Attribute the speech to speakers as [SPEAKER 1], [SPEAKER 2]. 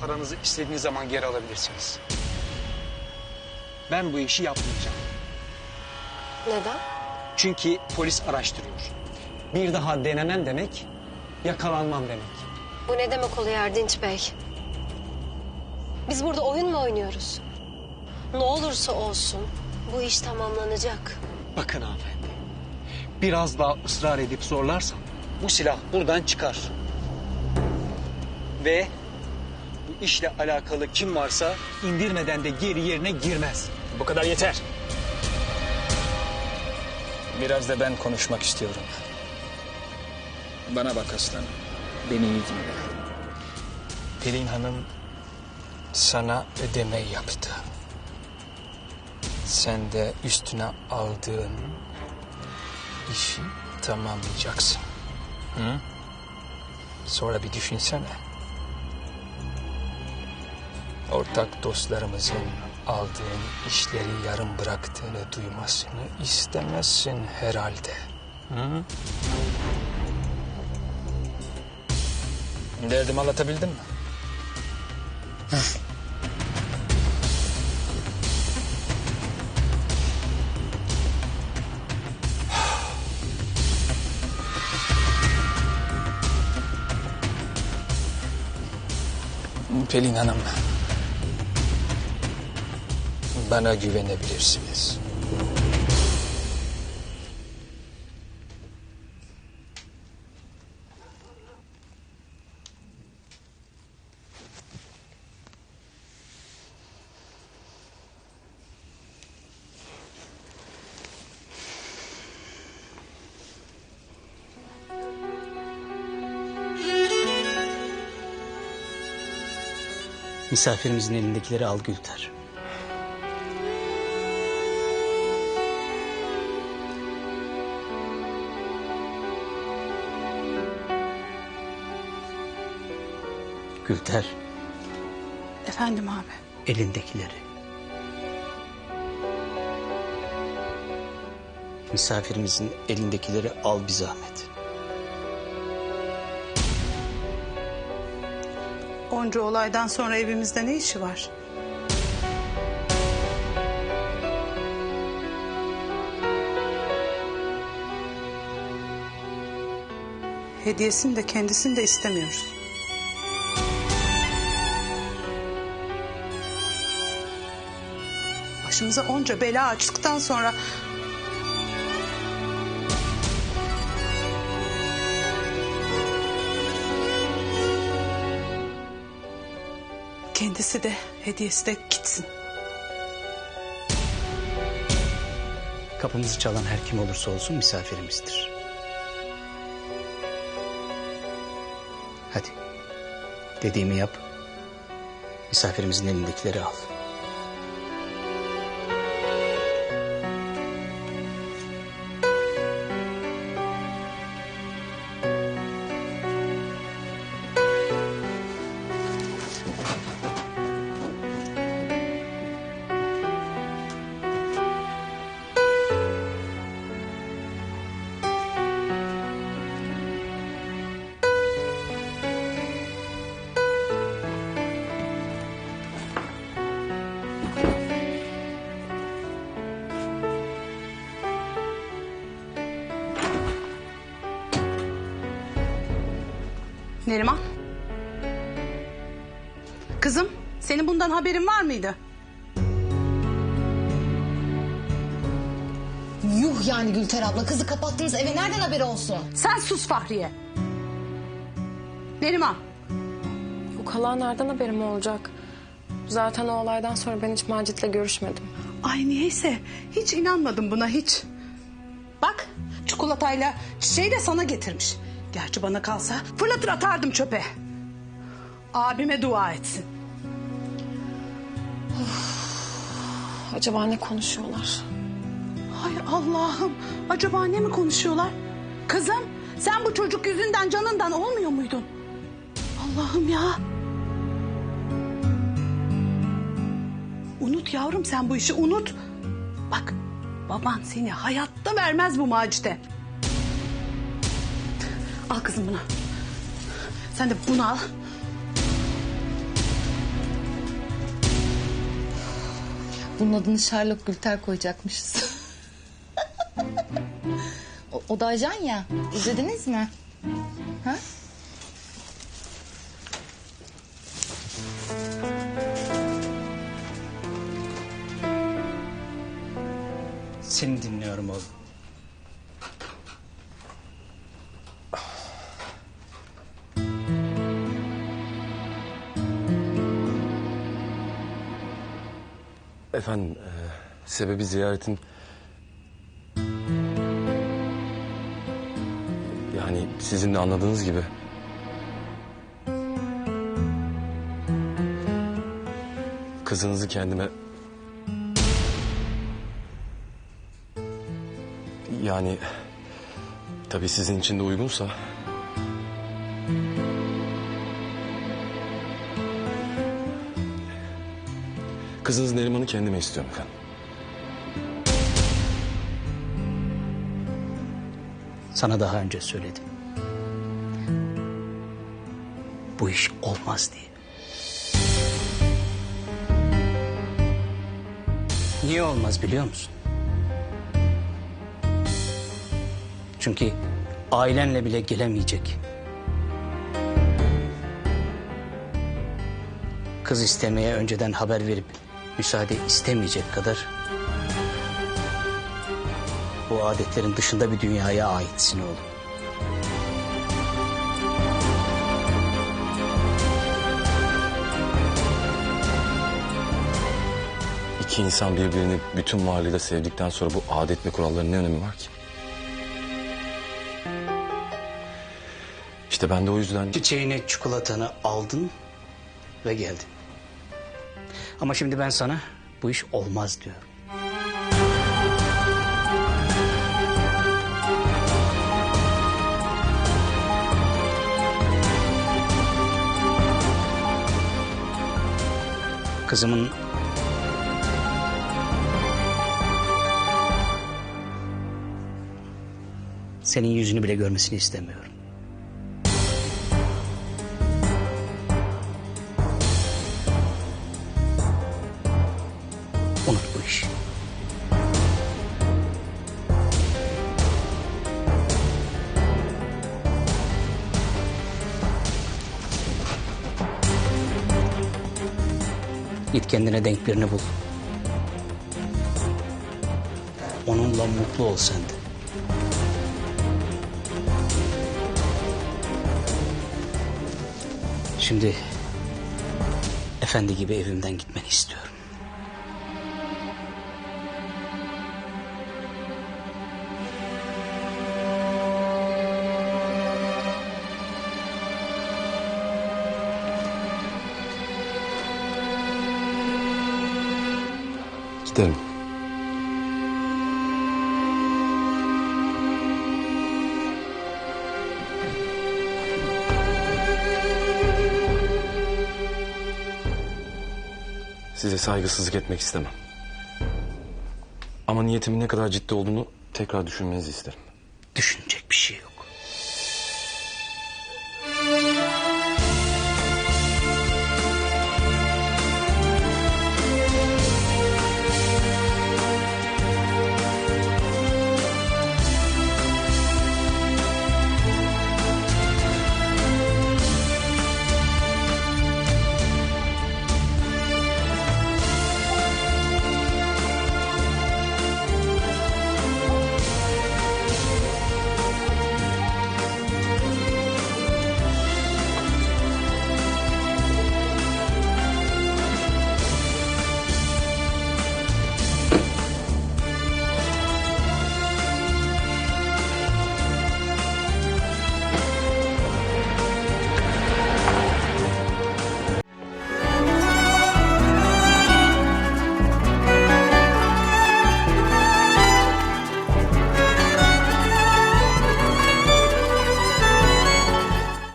[SPEAKER 1] paranızı istediğiniz zaman geri alabilirsiniz. Ben bu işi yapmayacağım.
[SPEAKER 2] Neden?
[SPEAKER 1] Çünkü polis araştırıyor. Bir daha denemem demek, yakalanmam demek.
[SPEAKER 2] Bu ne demek oluyor Erdinç Bey? Biz burada oyun mu oynuyoruz? Ne olursa olsun bu iş tamamlanacak.
[SPEAKER 1] Bakın hanımefendi, biraz daha ısrar edip zorlarsam bu silah buradan çıkar. Ve işle alakalı kim varsa indirmeden de geri yerine girmez.
[SPEAKER 3] Bu kadar yeter. Biraz da ben konuşmak istiyorum. Bana bak aslanım. Beni iyi dinle. Pelin Hanım sana ödeme yaptı. Sen de üstüne aldığın işi tamamlayacaksın. Hı? Sonra bir düşünsene. Ortak dostlarımızın aldığın işleri yarım bıraktığını duymasını istemezsin herhalde. Hı? Derdimi anlatabildim mi? Pelin Hanım. Bana güvenebilirsiniz.
[SPEAKER 4] Misafirimizin elindekileri al Gülter. Gülter,
[SPEAKER 5] Efendim abi.
[SPEAKER 4] elindekileri. Misafirimizin elindekileri al bir zahmet.
[SPEAKER 5] Onca olaydan sonra evimizde ne işi var? Hediyesini de kendisini de istemiyoruz. Başımıza onca bela açtıktan sonra kendisi de hediyesi de gitsin.
[SPEAKER 4] Kapımızı çalan her kim olursa olsun misafirimizdir. Hadi. Dediğimi yap. Misafirimizin elindekileri al.
[SPEAKER 5] Neriman. Kızım, senin bundan haberin var mıydı?
[SPEAKER 6] Yuh yani Gülter abla kızı kapattınız eve nereden haberi olsun?
[SPEAKER 5] Sen sus Fahriye. Neriman,
[SPEAKER 2] Yok hala nereden haberim olacak? Zaten o olaydan sonra ben hiç Macit'le görüşmedim.
[SPEAKER 5] ay niyeyse hiç inanmadım buna hiç. Bak, çikolatayla çiçeği de sana getirmiş. Gerçi bana kalsa fırlatır atardım çöpe. Abime dua etsin.
[SPEAKER 2] Acaba ne konuşuyorlar?
[SPEAKER 5] Hay Allah'ım, acaba ne mi konuşuyorlar? Kızım, sen bu çocuk yüzünden canından olmuyor muydun? Allah'ım ya. Unut yavrum sen bu işi unut. Bak baban seni hayatta vermez bu Macit'e. Al kızım bunu. Sen de bunu al.
[SPEAKER 6] Bunun adını Sherlock Gülter koyacakmışız. o, o da ajan ya. İzlediniz mi? Ha?
[SPEAKER 4] Seni dinliyorum oğlum.
[SPEAKER 7] Efendim, e, sebebi ziyaretin... Yani sizin de anladığınız gibi... Kızınızı kendime... Yani... Tabii sizin için de uygunsa... Kızınız Neriman'ı kendime istiyorum efendim.
[SPEAKER 4] Sana daha önce söyledim. Bu iş olmaz diye. Niye olmaz biliyor musun? Çünkü ailenle bile gelemeyecek. Kız istemeye önceden haber verip müsaade istemeyecek kadar bu adetlerin dışında bir dünyaya aitsin oğlum.
[SPEAKER 7] İki insan birbirini bütün varlığıyla sevdikten sonra bu adet ve kuralların ne önemi var ki? İşte ben de o yüzden...
[SPEAKER 4] Çiçeğini, çikolatanı aldın ve geldin. Ama şimdi ben sana bu iş olmaz diyorum. Kızımın senin yüzünü bile görmesini istemiyorum. Git kendine denk birini bul. Onunla mutlu ol sen de. Şimdi efendi gibi evimden gitmeni istiyorum.
[SPEAKER 7] Gidelim. Size saygısızlık etmek istemem. Ama niyetimin ne kadar ciddi olduğunu tekrar düşünmenizi isterim.
[SPEAKER 4] Düşünecek bir şey yok.